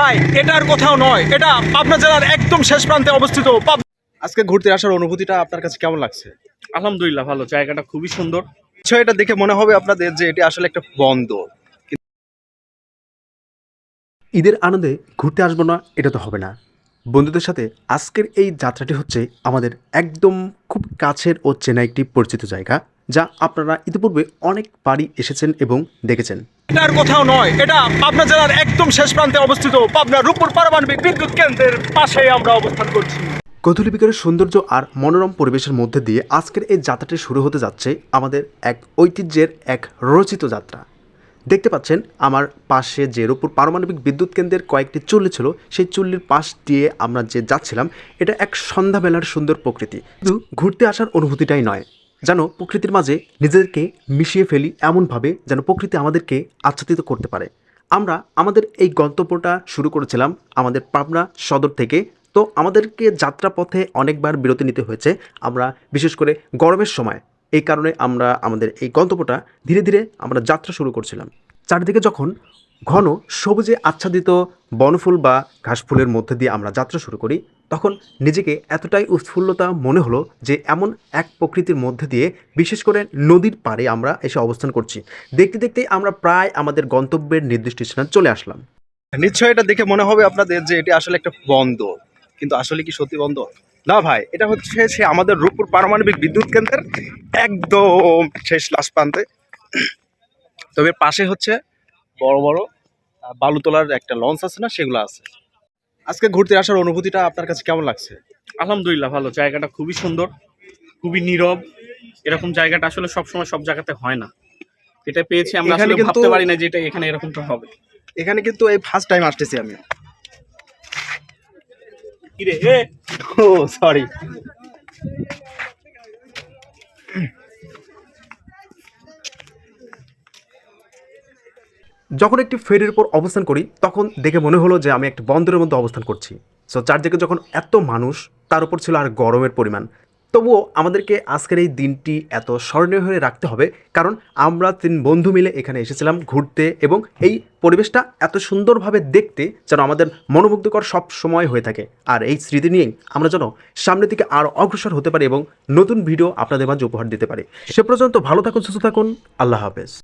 ভাই এটা আর কোথাও নয়। এটা পাবনা জেলার একদম শেষ প্রান্তে অবস্থিত আজকে ঘুরতে আসার অনুভূতিটা আপনার কাছে কেমন লাগছে? আলহামদুলিল্লাহ ভালো। জায়গাটা খুবই সুন্দর। এটা দেখে মনে হবে আপনাদের যে এটি আসলে একটা বন্দর। ঈদের আনন্দে ঘুরতে আসব না এটা তো হবে না। বন্ধুদের সাথে আজকের এই যাত্রাটি হচ্ছে আমাদের একদম খুব কাছের ও চেনা একটি পরিচিত জায়গা। যা আপনারা ইতিপূর্বে অনেক বাড়ি এসেছেন এবং দেখেছেন। এটা আর কোথাও নয় এটা পাবনা জেলার একদম শেষ প্রান্তে অবস্থিত পাবনা রূপপুর পারমাণবিক বিদ্যুৎ কেন্দ্রের পাশে আমরা অবস্থান করছি। কৈথলিবিকারের সৌন্দর্য আর মনোরম পরিবেশের মধ্যে দিয়ে আজকের এই যাত্রাটি শুরু হতে যাচ্ছে আমাদের এক ঐতিহ্যের এক রচিত যাত্রা। দেখতে পাচ্ছেন আমার পাশে যে রূপপুর পারমাণবিক বিদ্যুৎ কেন্দ্রের কয়েকটি চুল্লি ছিল সেই চুল্লির পাশ দিয়ে আমরা যে যাচ্ছিলাম এটা এক সন্ধ্যাবেলার সুন্দর প্রকৃতি। শুধু ঘুরতে আসার অনুভূতিটাই নয়। যেন প্রকৃতির মাঝে নিজেদেরকে মিশিয়ে ফেলি এমনভাবে যেন প্রকৃতি আমাদেরকে আচ্ছাদিত করতে পারে। আমরা আমাদের এই গন্তব্যটা শুরু করেছিলাম আমাদের পাবনা সদর থেকে। তো আমাদেরকে যাত্রাপথে অনেকবার বিরতি নিতে হয়েছে। আমরা বিশেষ করে গরমের সময় এই কারণে আমরা আমাদের এই গন্তব্যটা ধীরে ধীরে আমরা যাত্রা শুরু করছিলাম। চারিদিকে যখন ঘন সবুজে আচ্ছাদিত বনফুল বা ঘাসফুলের মধ্যে দিয়ে আমরা যাত্রা শুরু করি তখন নিজেকে এতটাই উৎফুল্লতা মনে হলো যে এমন এক প্রকৃতির মধ্যে দিয়ে বিশেষ করে নদীর পাড়ে আমরা এসে অবস্থান করছি। দেখতে দেখতেই আমরা প্রায় আমাদের গন্তব্যের নির্দিষ্ট স্থানে চলে আসলাম। নিশ্চয় এটা দেখে মনে হবে আপনাদের যে এটি আসলে একটা বন্দর। কিন্তু আসলে কি সত্যি বন্দর? না ভাই এটা হচ্ছে সে আমাদের রূপপুর পারমাণবিক বিদ্যুৎ কেন্দ্রের একদম শেষ লাস্ট প্রান্তে। তবে পাশে হচ্ছে বড় বড় আহ, বালু তোলার একটা লঞ্চ আছে না সেগুলো আছে। আজকে ঘুরতে আসার অনুভূতিটা আপনার কাছে কেমন লাগছে? আলহামদুলিল্লাহ ভালো। জায়গাটা খুবই সুন্দর খুবই নীরব। এরকম জায়গাটা আসলে সবসময় সব জায়গাতে হয় না। এটা পেয়েছি আমরা এখানে আসলে ভাবতে পারি না যে এটা এখানে এরকমটা হবে। এখানে কিন্তু এই ফার্স্ট টাইম আসতেছি আমি। কিরে ও সরি যখন একটি ফেরির উপর অবস্থান করি, তখন দেখে মনে হলো যে আমি একটি বন্দরের মধ্যে অবস্থান করছি। সো চারদিকে যখন এত মানুষ, তার উপর ছিল আর গরমের পরিমাণ। তবুও আমাদেরকে আজকের এই দিনটি এত স্মরণীয় হয়ে রাখতে হবে, কারণ আমরা তিন বন্ধু মিলে এখানে এসেছিলাম ঘুরতে এবং এই পরিবেশটা এত সুন্দরভাবে দেখতে যেন আমাদের মনোমুগ্ধকর সব সময় হয়ে থাকে। আর এই স্মৃতি নিয়েই আমরা যেন সামনের দিকে আরও অগ্রসর হতে পারি এবং নতুন ভিডিও আপনাদের মাঝে উপহার দিতে পারি। সে পর্যন্ত ভালো থাকুন, সুস্থ থাকুন, আল্লাহ হাফেজ।